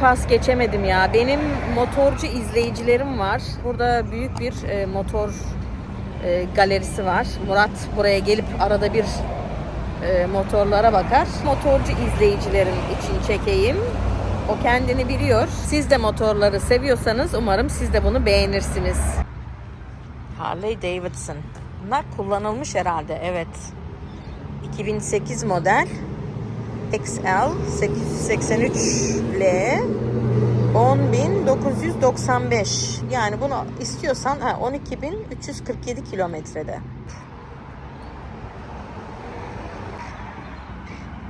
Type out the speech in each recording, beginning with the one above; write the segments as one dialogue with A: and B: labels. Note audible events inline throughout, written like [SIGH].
A: pas geçemedim ya. Benim motorcu izleyicilerim var. Burada büyük bir e, motor e, galerisi var. Murat buraya gelip arada bir e, motorlara bakar. Motorcu izleyicilerim için çekeyim. O kendini biliyor. Siz de motorları seviyorsanız umarım siz de bunu beğenirsiniz. Harley Davidson. Bunlar kullanılmış herhalde. Evet. 2008 model. XL 883L 10.995 yani bunu istiyorsan ha, 12.347 kilometrede.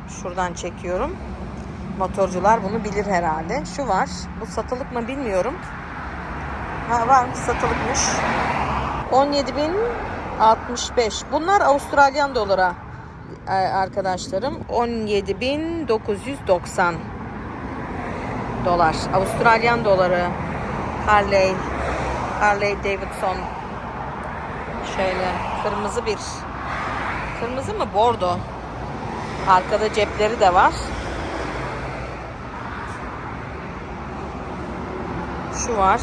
A: Şuradan çekiyorum. Motorcular bunu bilir herhalde. Şu var. Bu satılık mı bilmiyorum. Ha var satılıkmış. 17.065. Bunlar Avustralyan dolara arkadaşlarım. 17.990 dolar. Avustralyan doları. Harley. Harley Davidson. Şöyle kırmızı bir. Kırmızı mı? Bordo. Arkada cepleri de var. Şu var.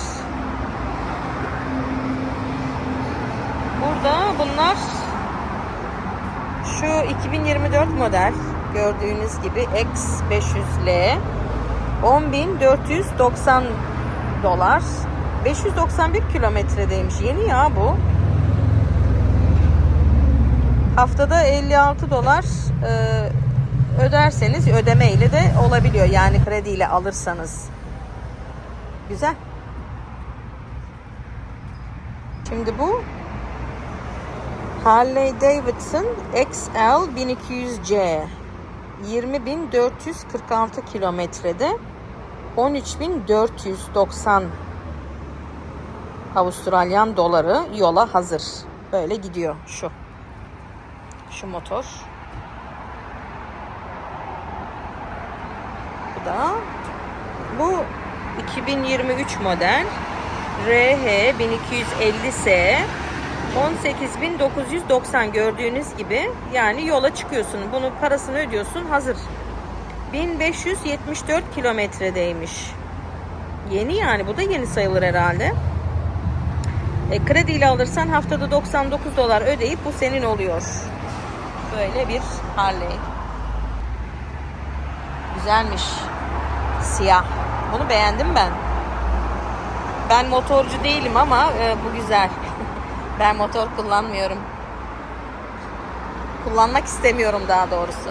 A: Burada bunlar şu 2024 model gördüğünüz gibi X500L 10.490 dolar. 591 kilometredeymiş. Yeni ya bu. Haftada 56 dolar e, öderseniz ödeme ile de olabiliyor. Yani krediyle alırsanız. Güzel. Şimdi bu Harley Davidson XL 1200C 20.446 kilometrede 13.490 Avustralyan doları yola hazır. Böyle gidiyor şu. Şu motor. Bu da bu 2023 model RH 1250S 18.990 gördüğünüz gibi yani yola çıkıyorsun. Bunun parasını ödüyorsun hazır. 1574 kilometredeymiş. Yeni yani bu da yeni sayılır herhalde. E, krediyle alırsan haftada 99 dolar ödeyip bu senin oluyor. Böyle bir Harley. Güzelmiş. Siyah. Bunu beğendim ben. Ben motorcu değilim ama e, bu güzel. Ben motor kullanmıyorum. Kullanmak istemiyorum daha doğrusu.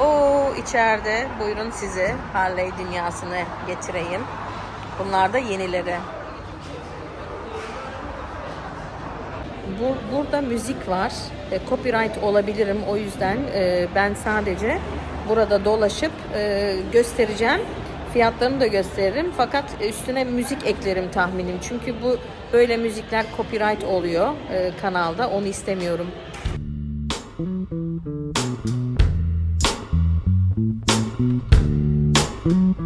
A: O içeride buyurun sizi Harley dünyasını getireyim. Bunlar da yenileri. Bu, burada müzik var. E, copyright olabilirim. O yüzden e, ben sadece burada dolaşıp e, göstereceğim. Fiyatlarını da gösteririm. Fakat üstüne müzik eklerim tahminim. Çünkü bu böyle müzikler copyright oluyor e, kanalda. Onu istemiyorum. Kanalıma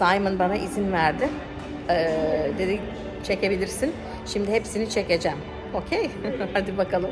A: Simon bana izin verdi. Ee, dedi çekebilirsin. Şimdi hepsini çekeceğim. Okey? [LAUGHS] Hadi bakalım.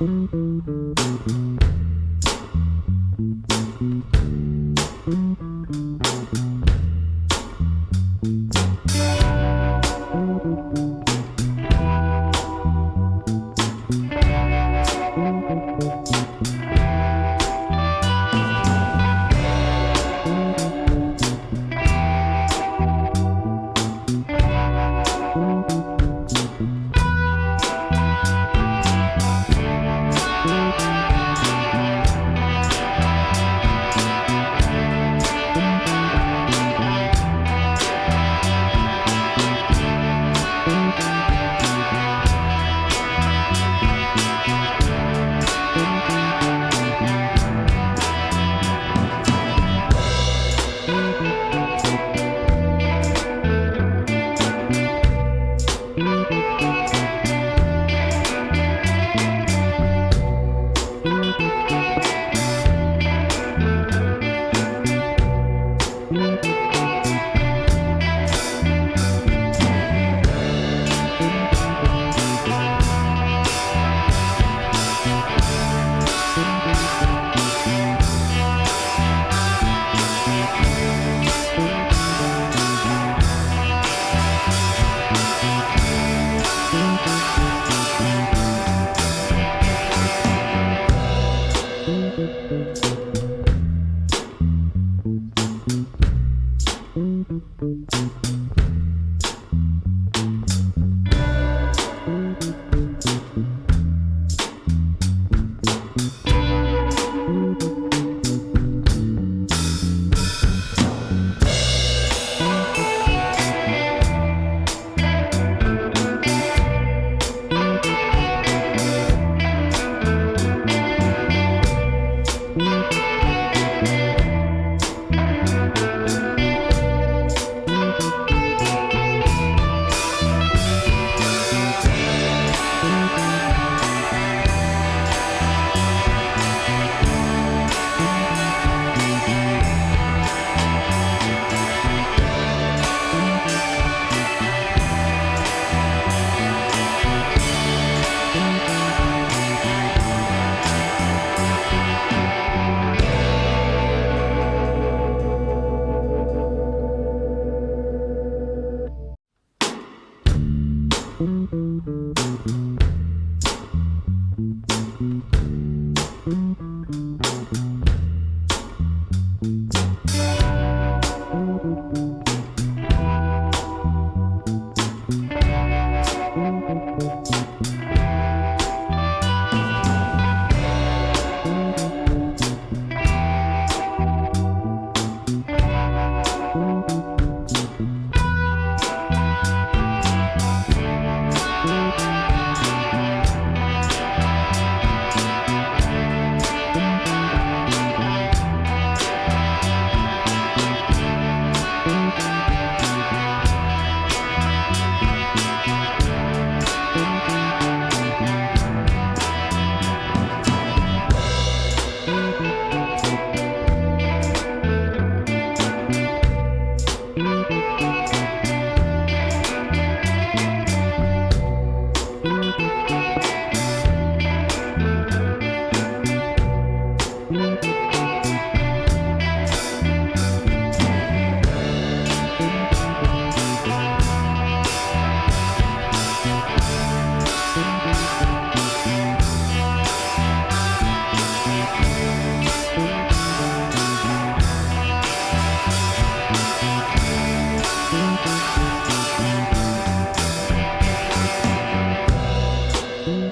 A: Mm-hmm.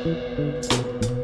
B: Thank you.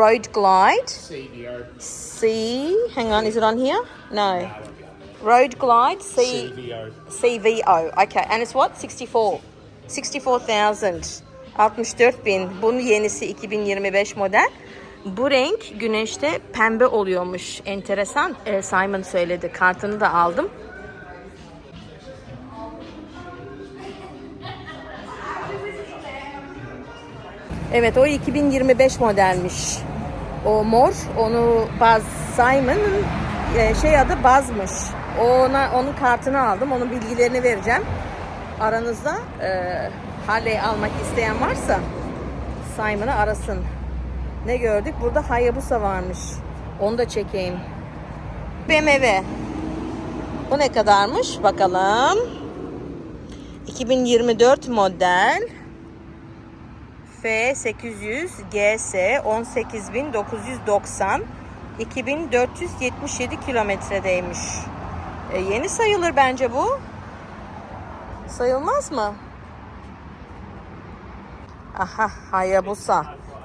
A: Road Glide.
B: CVO.
A: C. Hang on, is it on here? No. Road Glide C.
B: CVO.
A: CVO. Okay, and it's what? 64. 64,000. 64 bin. Bunun yenisi 2025 model. Bu renk güneşte pembe oluyormuş. Enteresan. Ee, Simon söyledi. Kartını da aldım. Evet o 2025 modelmiş. O mor onu Baz Simon'ın e, şey adı Baz'mış. Ona onun kartını aldım. Onun bilgilerini vereceğim. Aranızda e, Harley almak isteyen varsa Simon'ı arasın. Ne gördük? Burada Hayabusa varmış. Onu da çekeyim. BMW. Bu ne kadarmış? Bakalım. 2024 model. F800 GS 18990 2477 kilometredeymiş. E, yeni sayılır bence bu. Sayılmaz mı? Aha Hayabusa.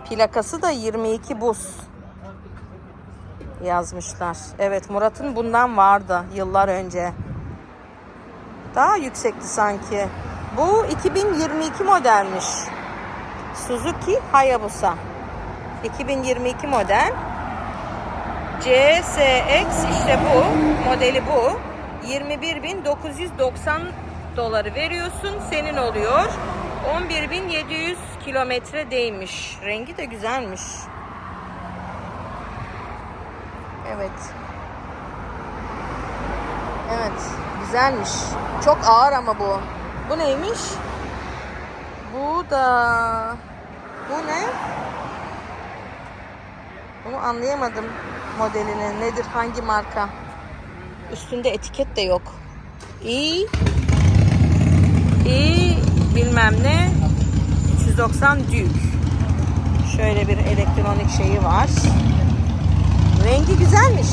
A: Plakası da 22 bus yazmışlar. Evet Murat'ın bundan vardı yıllar önce. Daha yüksekti sanki. Bu 2022 modelmiş. Suzuki Hayabusa. 2022 model. CSX işte bu. Modeli bu. 21.990 doları veriyorsun. Senin oluyor. 11.700 kilometre değmiş. Rengi de güzelmiş. Evet. Evet. Güzelmiş. Çok ağır ama bu. Bu neymiş? Bu da bu ne? Bunu anlayamadım modelini. Nedir? Hangi marka? Üstünde etiket de yok. İyi. İyi bilmem ne. 390 dük. Şöyle bir elektronik şeyi var. Rengi güzelmiş.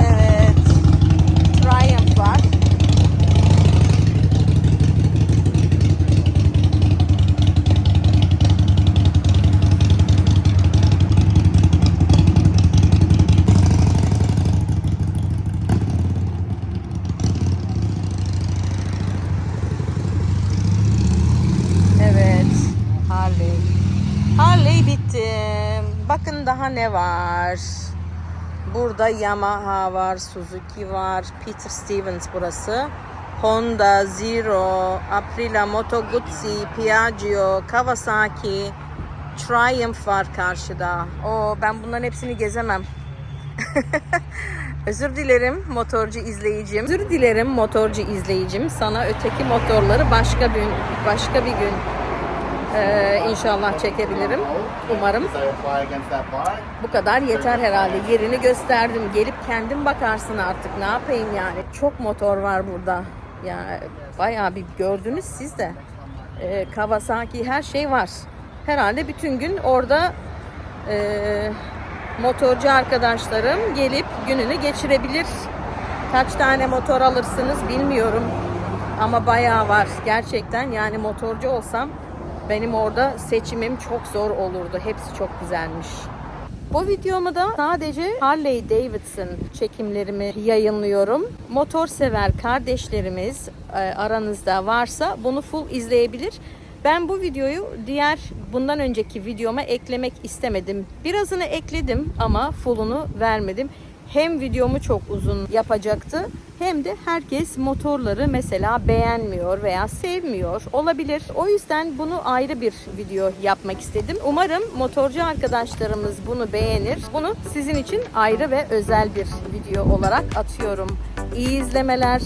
A: Evet. Triumph var. Evet. Harley. Harley bitti. Bakın daha ne var. Burada Yamaha var, Suzuki var, Peter Stevens burası. Honda, Zero, Aprilia, Moto Guzzi, Piaggio, Kawasaki. Triumph var karşıda. O ben bunların hepsini gezemem. [LAUGHS] Özür dilerim motorcu izleyicim. Özür dilerim motorcu izleyicim. Sana öteki motorları başka bir başka bir gün eee, inşallah çekebilirim. Umarım. Bu kadar yeter herhalde. Yerini gösterdim. Gelip kendin bakarsın artık. Ne yapayım yani? Çok motor var burada. Ya bayağı bir gördünüz siz de. Ee, Kawasaki her şey var. Herhalde bütün gün orada e, motorcu arkadaşlarım gelip gününü geçirebilir. Kaç tane motor alırsınız bilmiyorum. Ama bayağı var gerçekten. Yani motorcu olsam benim orada seçimim çok zor olurdu. Hepsi çok güzelmiş. Bu videomu da sadece Harley Davidson çekimlerimi yayınlıyorum. Motor sever kardeşlerimiz e, aranızda varsa bunu full izleyebilir. Ben bu videoyu diğer bundan önceki videoma eklemek istemedim. Birazını ekledim ama fullunu vermedim. Hem videomu çok uzun yapacaktı hem de herkes motorları mesela beğenmiyor veya sevmiyor olabilir. O yüzden bunu ayrı bir video yapmak istedim. Umarım motorcu arkadaşlarımız bunu beğenir. Bunu sizin için ayrı ve özel bir video olarak atıyorum. İyi izlemeler.